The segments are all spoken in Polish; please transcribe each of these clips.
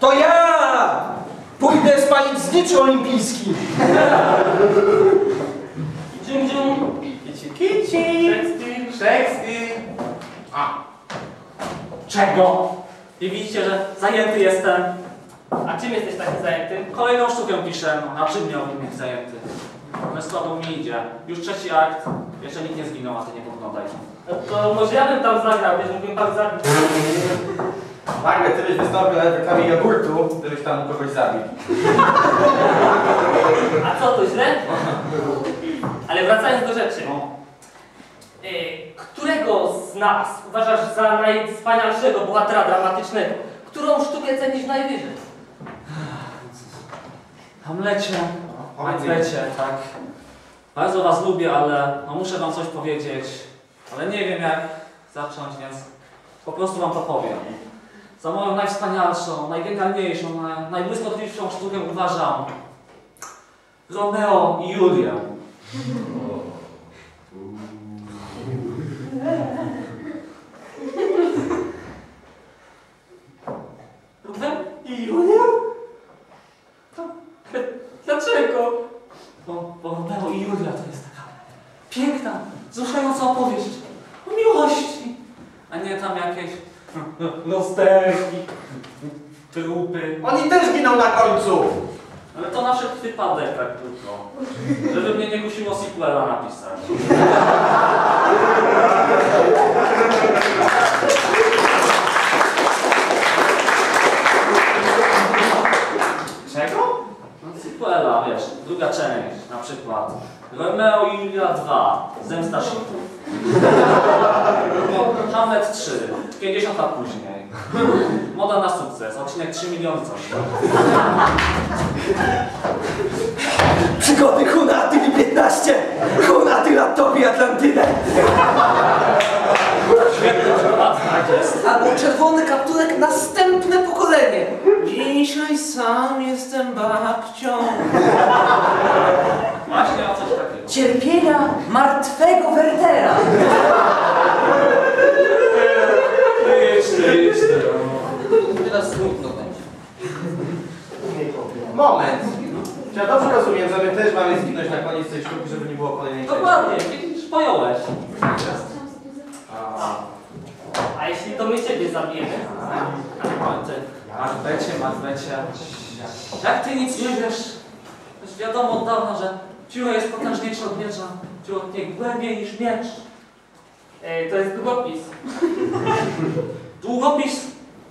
To ja! Pójdę spalić znicz olimpijski. Dzium, dzium. Kici, kici! Szekspir. Szekspir! A. Czego? I widzicie, że zajęty jestem. A czym jesteś taki zajęty? Kolejną sztukę piszę, no, na czym miałbym być zajęty? Ale słabo mi idzie. Już trzeci akt. Jeszcze nikt nie zginął, a ty nie podglądaj. No to może ja bym tam zagrał, wiesz, mógłbym pan zabić. Margaret, ty byś wystąpił na reklamie jogurtu, gdybyś tam kogoś zabił. A co, to źle? Ale wracając do rzeczy. No. Y, Którego z nas uważasz za najwspanialszego bohatera dramatycznego? Którą sztukę cenisz najwyżej? Hamlecie. O, powiedz mi. Hamlecie, tak. Bardzo was lubię, ale no, muszę wam coś powiedzieć. Ale nie wiem jak zacząć, więc po prostu wam to powiem. Za moją najwspanialszą, najgenialniejszą, naj, najbłyskotliwszą sztukę uważam Romeo i Julię. Równem? I Julię? Dlaczego? Bo, bo Romeo i Julia to jest taka piękna, wzruszająca opowieść o miłości, a nie tam jakieś rozterki, trupy. Oni też giną na końcu! Ale to na wszelki wypadek tak tylko. Żeby mnie nie kusiło sequela napisać. Czego? No sequela, wiesz, druga część, na przykład Romeo i Julia 2, Zemsta Shitów. Hamlet 3, 50 lat później. Moda na sukces, odcinek 3 miliony coś. Przygody Hunatyli 15! Hunatyl Atopii Atlantydę! Świetny przykład, tak jest. Albo czerwony kapturek następne pokolenie! Dzisiaj sam jestem babcią. Właśnie o coś takiego. Cierpienia martwego Wertera! Jeszcze, jeszcze. Teraz smutno będzie. Moment. Czy ja dobrze rozumiem, że my też mamy zginąć na sztuki, żeby nie było kolejnej części? Dokładnie, widzisz, pojąłeś. A, A jeśli to my ciebie zabijemy? Macbecie, Macbecie. Jak ty nic nie wiesz? Już wiadomo od dawna, że pióro jest potężniejsze od miecza. Pióro tnie głębiej niż miecz. Y, To jest długopis. Długopis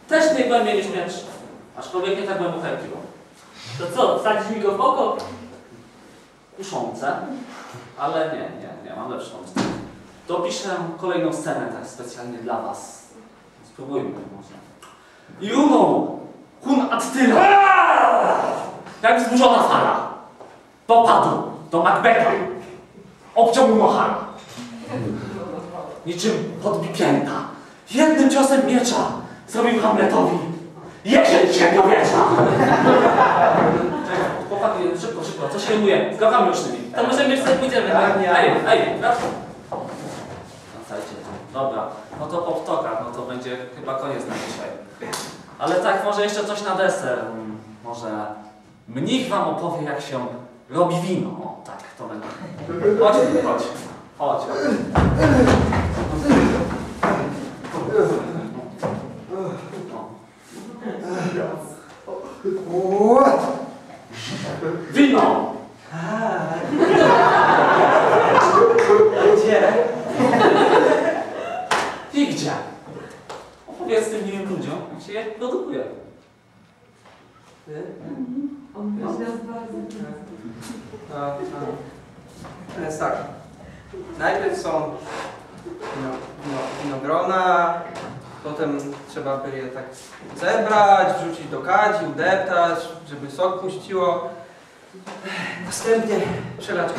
też nie głębiej niż miecz. Aczkolwiek nie tak pióro. To co, wsadzisz mi go w oko? Kuszące, ale nie, nie, nie, mam lepszą. Dopiszę kolejną scenę tak specjalnie dla was. Spróbujmy może. Juno! Hun Attila! Jak wzburzona fala. Dopadł do Macbetha. Obciął mu mochara. Niczym podbipięta. Jednym ciosem miecza zrobił Hamletowi jesień średniowiecza. Szybko, szybko, co się rymuje? Z gałkami ocznymi. To możemy sobie pójdziemy. Tak, nie. Ej, ej, wracaj. Wracajcie tu. Dobra, no to po ptokach, no to będzie chyba koniec na dzisiaj. Ale tak, może jeszcze coś na deser. Może mnich wam opowie, jak się robi wino. O, tak, to będzie. Chodź, chodź. Chodź. Wino! A, a. Więc tak. Najpierw są wino, wino, winogrona, potem trzeba by je tak zebrać, wrzucić do kadzi, udeptać, żeby sok puściło. Następnie przelać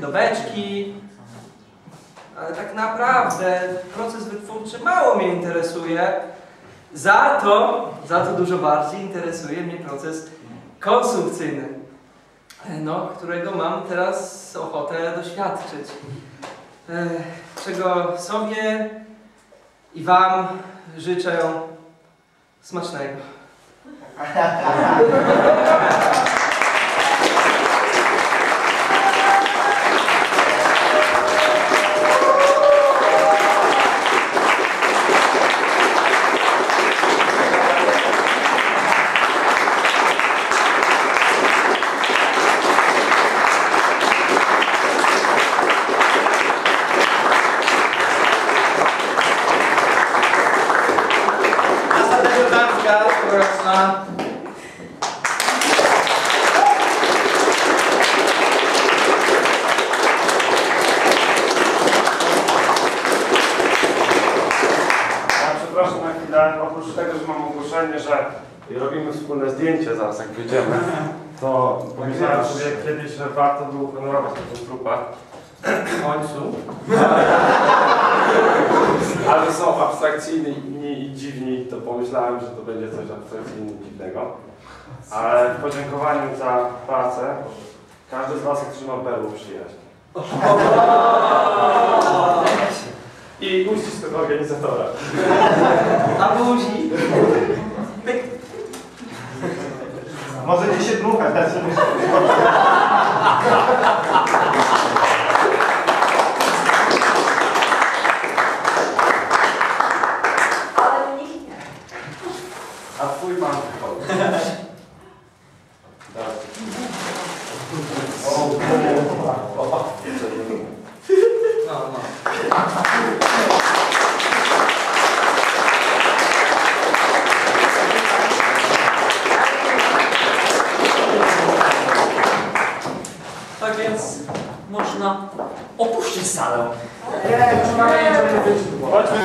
do beczki. Ale tak naprawdę proces wytwórczy mało mnie interesuje. Za to, za to dużo bardziej interesuje mnie proces konsumpcyjny no, którego mam teraz ochotę doświadczyć. E, czego sobie i Wam życzę smacznego. Ja przepraszam na chwilę, oprócz tego, że mam ogłoszenie, że robimy wspólne zdjęcie zaraz jak wyjdziemy, to pomyślałem sobie kiedyś, że warto by uhonorować taką trupę. W końcu. Ale są abstrakcyjni i dziwni, to pomyślałem, że to będzie coś abstrakcyjnie dziwnego. Ale w podziękowaniu za pracę każdy z Was otrzyma berło przyjaźń. I uścisk od organizatora. A buzi? Możecie się dmuchać, teraz się A twój pan No, no. Tak więc można opuścić salę. Chodźmy